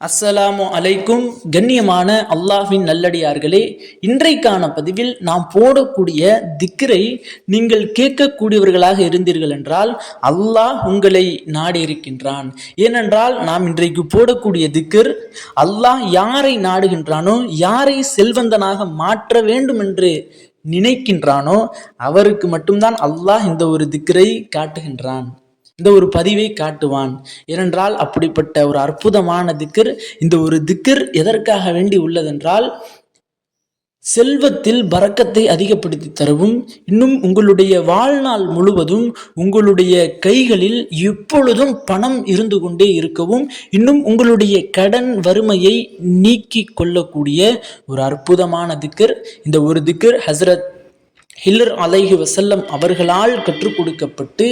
அஸ்ஸலாமு அலைக்கும். கண்ணியமான அல்லாஹின் நல்லடியார்களே இன்றைக்கான பதிவில் நாம் போடக்கூடிய திக்ரை நீங்கள் கேட்கக்கூடியவர்களாக இருந்தீர்கள் என்றால் அல்லாஹ் உங்களை நாடி இருக்கின்றான் ஏனென்றால் நாம் இன்றைக்கு போடக்கூடிய திக்ர் அல்லாஹ் யாரை நாடுகின்றானோ யாரை செல்வந்தனாக மாற்ற வேண்டும் என்று நினைக்கின்றானோ அவருக்கு மட்டும்தான் அல்லாஹ் இந்த ஒரு திக்ரை காட்டுகின்றான். இந்த ஒரு பதிவை காட்டுவான். ஏனென்றால் அப்படிப்பட்ட ஒரு அற்புதமான திக்கர் இந்த ஒரு திக்கர் எதற்காக வேண்டி உள்ளதென்றால் செல்வத்தில் பறக்கத்தை அதிகப்படுத்தி தரவும் இன்னும் உங்களுடைய வாழ்நாள் முழுவதும் உங்களுடைய கைகளில் எப்பொழுதும் பணம் இருந்து கொண்டே இருக்கவும் இன்னும் உங்களுடைய கடன் வறுமையை நீக்கி கொள்ளக்கூடிய ஒரு அற்புதமான திக்கர். இந்த ஒரு திக்கர் ஹசரத் ஹில்லர் அலைஹி வசல்லம் அவர்களால் கற்றுக் கொடுக்கப்பட்டு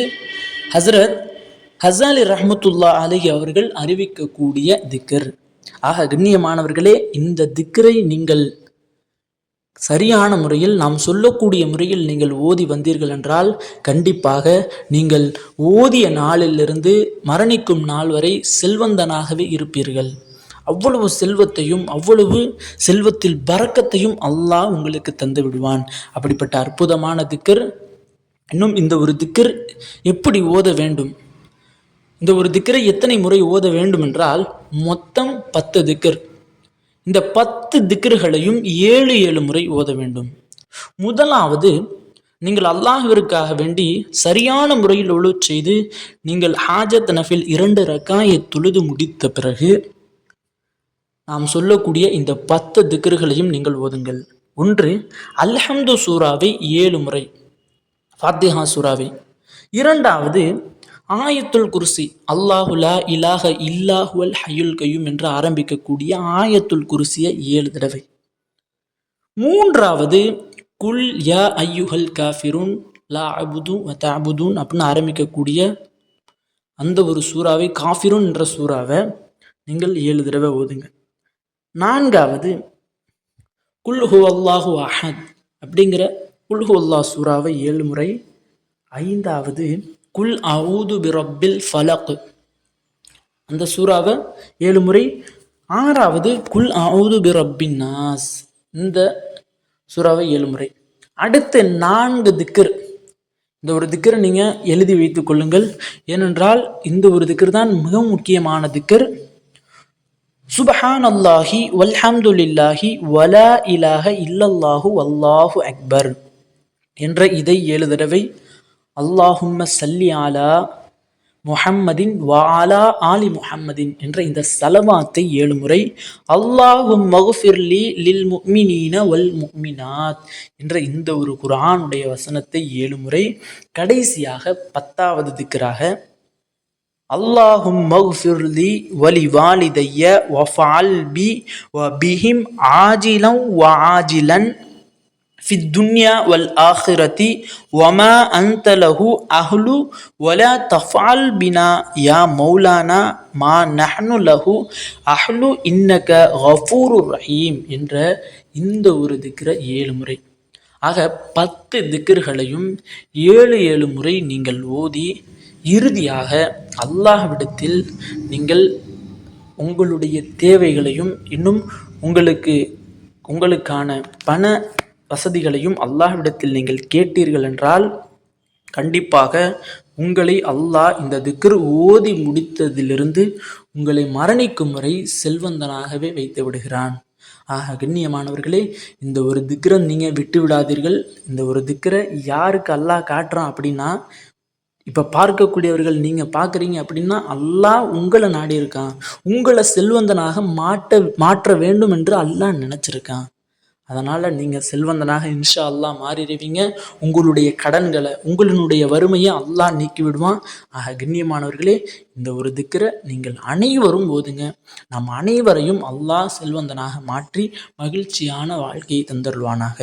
ஹசரத் ஹசாலி ரஹமத்துல்லா அலஹி அவர்கள் அறிவிக்கக்கூடிய திக்கர். ஆக கண்ணியமானவர்களே இந்த திக்கரை நீங்கள் சரியான முறையில் நாம் சொல்லக்கூடிய முறையில் நீங்கள் ஓதி வந்தீர்கள் என்றால் கண்டிப்பாக நீங்கள் ஓதிய நாளிலிருந்து மரணிக்கும் நாள் வரை செல்வந்தனாகவே இருப்பீர்கள். அவ்வளவு செல்வத்தையும் அவ்வளவு செல்வத்தில் பறக்கத்தையும் அல்லாஹ் உங்களுக்கு தந்து விடுவான். அப்படிப்பட்ட அற்புதமான திக்கர் இன்னும் இந்த ஒரு திக்கர் எப்படி ஓத வேண்டும்? இந்த ஒரு திக்கரை எத்தனை முறை ஓத வேண்டும் என்றால் மொத்தம் பத்து திக்கர். இந்த பத்து திக்கர்களையும் ஏழு ஏழு முறை ஓத வேண்டும். முதலாவது நீங்கள் அல்லாஹிற்காக வேண்டி சரியான முறையில் ஒழு செய்து நீங்கள் ஹாஜத் நஃபில் இரண்டு ரக்காயை தொழுது முடித்த பிறகு நாம் சொல்லக்கூடிய இந்த பத்து திக்கர்களையும் நீங்கள் ஓதுங்கள். ஒன்று அல்ஹம்து சூறாவை ஏழு முறை. ஃபாத்திஹா சூறாவை. இரண்டாவது ஆயத்துல் குருசி அல்லாஹுலா இலாஹ இல்லாஹுவல் ஹயுல் கையும் என்று ஆரம்பிக்கக்கூடிய ஆயத்துல் குருசிய ஏழு தடவை. மூன்றாவது குல் யா ஐயுஹல் காஃபிருன் லா அபுது அபுதூன் அப்படின்னு ஆரம்பிக்கக்கூடிய அந்த ஒரு சூறாவை காஃபிருன் என்ற சூறாவை நீங்கள் ஏழு தடவை ஓதுங்க. நான்காவது குல் ஹு அல்லாஹு அஹத் அப்படிங்கிற குல்ஹுல்லா சூறாவை ஏழு முறை. ஐந்தாவது குல் அவுது பிரபில் ஃபலக். அந்த சூறாவை ஏழு முறை. ஆறாவது குல் அவுது பிரபின் நாஸ். இந்த சூறாவை ஏழு முறை. அடுத்த நான்கு திக்கர் இந்த ஒரு திக்கர் நீங்கள் எழுதி வைத்துக் கொள்ளுங்கள். ஏனென்றால் இந்த ஒரு திக்கர் தான் மிக முக்கியமான திக்கர் சுபஹான் அல்லாஹி வல்ஹம்துலில்லாஹி வலா இலாஹ இல்லல்லாஹு வல்லாஹு அக்பர். என்ற இதை ஏழு தடவை அல்லாஹும்ம சல்லி ஆலா முஹம்மதின் வாலா ஆலி முஹம்மதின் என்ற இந்த சலவாத்தை ஏழு முறை அல்லாஹும் மகுஃபிர்லி லில் முக்மினீன வல் முக்மினாத் என்ற இந்த ஒரு குரானுடைய வசனத்தை ஏழு முறை கடைசியாக பத்தாவது திக்கராக அல்லாஹும் மகுஃபிர்லி வலி வாலிதைய வஃபால் பி வ பிஹிம் ஆஜிலம் வ ஆஜிலன் ஃபித்துன்யா வல் ஆஹிரதி ஒமா அந்த லஹு அஹ்லு ஒல தஃபால் பினா யா மௌலானா மா நஹ்னு லஹு அஹ்லு இன்னக ஹஃபூரு ரஹீம் என்ற இந்த ஒரு திக்கிற ஏழு முறை. ஆக பத்து திக்கர்களையும் ஏழு ஏழு முறை நீங்கள் ஓதி இறுதியாக அல்லாஹ்விடத்தில் நீங்கள் உங்களுடைய தேவைகளையும் இன்னும் உங்களுக்கு உங்களுக்கான பண வசதிகளையும் அல்லாஹ்விடத்தில் நீங்கள் கேட்டீர்கள் என்றால் கண்டிப்பாக உங்களை அல்லாஹ் இந்த திக்ரு ஓதி முடித்ததிலிருந்து உங்களை மரணிக்கும் வரை செல்வந்தனாகவே வைத்து விடுகிறான். ஆக கண்ணியமானவர்களே இந்த ஒரு திக்ரை நீங்கள் விட்டு விடாதீர்கள். இந்த ஒரு திக்ரை யாருக்கு அல்லாஹ் காட்டுறான் அப்படின்னா இப்போ பார்க்கக்கூடியவர்கள் நீங்கள் பார்க்குறீங்க அப்படின்னா அல்லாஹ் உங்களை நாடி இருக்கான் உங்களை செல்வந்தனாக மாட்ட மாற்ற வேண்டும் என்று அல்லாஹ் நினச்சிருக்கான். அதனால் நீங்கள் செல்வந்தனாக இன்ஷா அல்லாஹ் மாறிடுவீங்க. உங்களுடைய கடன்களை உங்களினுடைய வறுமையை அல்லாஹ் நீக்கி விடுவான் ஆக கண்ணியமானவர்களே இந்த ஒரு திக்கரை நீங்கள் அனைவரும் போதுங்க நம் அனைவரையும் அல்லாஹ் செல்வந்தனாக மாற்றி மகிழ்ச்சியான வாழ்க்கையை தந்தருள்வானாக.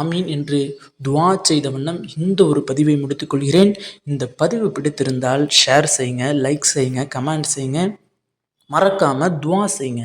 ஆமீன் என்று துவா செய்த வண்ணம் இந்த ஒரு பதிவை முடித்துக்கொள்கிறேன் இந்த பதிவு பிடித்திருந்தால் ஷேர் செய்யுங்க லைக் செய்யுங்க கமெண்ட் செய்யுங்க. மறக்காமல் துவா செய்யுங்க.